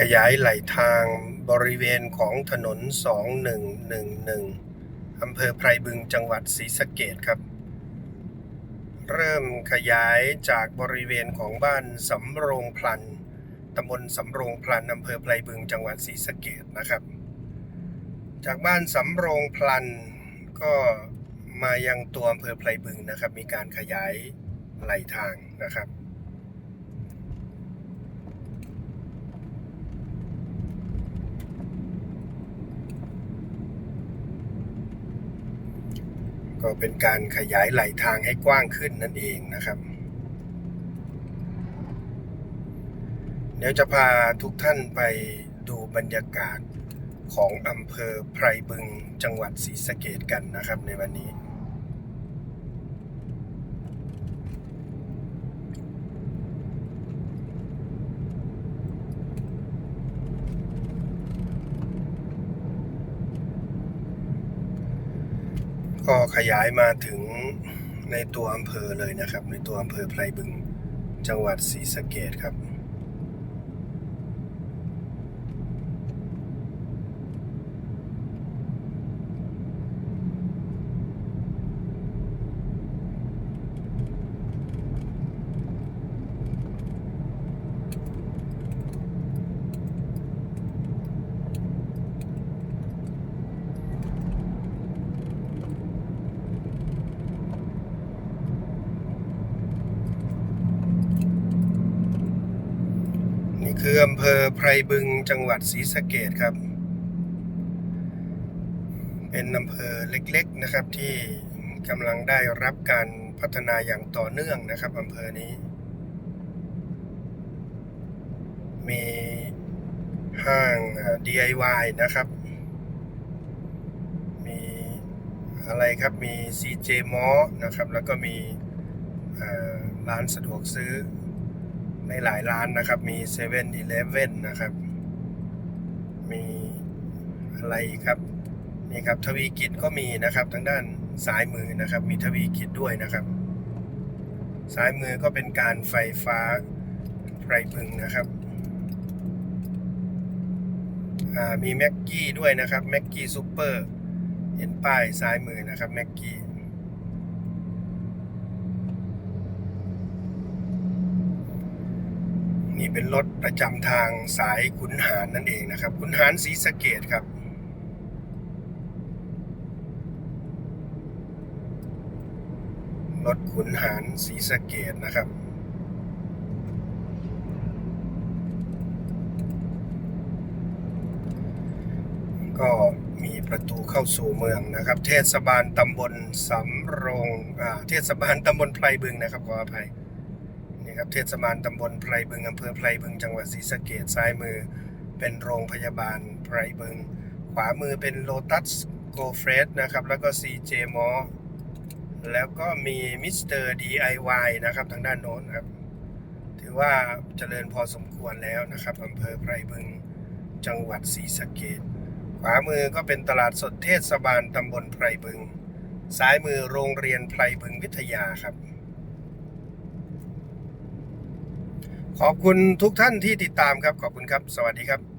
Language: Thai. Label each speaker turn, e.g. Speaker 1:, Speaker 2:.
Speaker 1: ขยายไหลทางบริเวณของถนน 2111 อำเภอไพรบึงจังหวัดศรีสะเกดครับ เริ่มขยายจากบริเวณของบ้านสำโรงพลันตำบลสำโรงพลันอำเภอไพรบึงจังหวัดศรีสะเกดนะครับ จากบ้านสำโรงพลันก็มายังตัวอำเภอไพรบึงนะครับ มีการขยายไหลทางนะครับ ก็เป็นการขยายไหลทางให้กว้างขึ้นนั่นเองนะครับ เดี๋ยวจะพาทุกท่านไปดูบรรยากาศของอำเภอไพรบึงจังหวัดศรีสะเกดกันนะครับในวันนี้ ก็ขยายมาถึงในตัวอำเภอเลยนะครับ ในตัวอำเภอไพรบึง จังหวัดศรีสะเกดครับ นี่คืออำเภอไพรบึงจังหวัดศรีสะเกดครับ เป็นอำเภอเล็กๆนะครับที่กำลังได้รับการพัฒนาอย่างต่อเนื่องนะครับอำเภอนี้ มีห้าง DIY นะครับ มีอะไรครับ มี CJ m a l l นะครับ แล้วก็มีร้านสะดวกซื้อ ในหลายร้านนะครับ มี7 e เ e ่ e อนะครับ มีอะไรครับนี่ครับทวีกิจก็มีนะครับทางด้านซ้ายมือนะครับ มีทวีกิจด้วยนะครับซ้ายมือก็เป็นการไฟฟ้าไรบึงนะครับมีแม็กกี้ด้วยนะครับแม็กกี้ซูเปอร์เห็นป้ายซ้ายมือนะครับแม็กกี้ นี่เป็นรถประจำทางสายขุนหารนั่นเองนะครับ ขุนหารศรีสะเกดครับ รถขุนหารศรีสะเกดนะครับก็มีประตูเข้าสู่เมืองนะครับ เทศบาลตำบลสำโรงเทศบาลตำบลไพรบึงนะครับขออภัย นี่ครับเทศบาลตำบลไพรบึงอำเภอไพรบึงจังหวัดศรีสะเกดซ้ายมือ เป็นโรงพยาบาลไพรบึง ขวามือเป็นโลตัสโกเฟรดนะครับ แล้วก็ CJ m a l l แล้วก็มีมิสเตอร์ DIY นะครับทางด้านโน้นครับ ถือว่าเจริญพอสมควรแล้วนะครับอำเภอไพรบึงจังหวัดศรีสะเกดขวามือก็เป็นตลาดสดเทศบาลตำบลไพรบึง ซ้ายมือโรงเรียนไพรบึงวิทยาครับ ขอบคุณทุกท่านที่ติดตามครับ ขอบคุณครับ สวัสดีครับ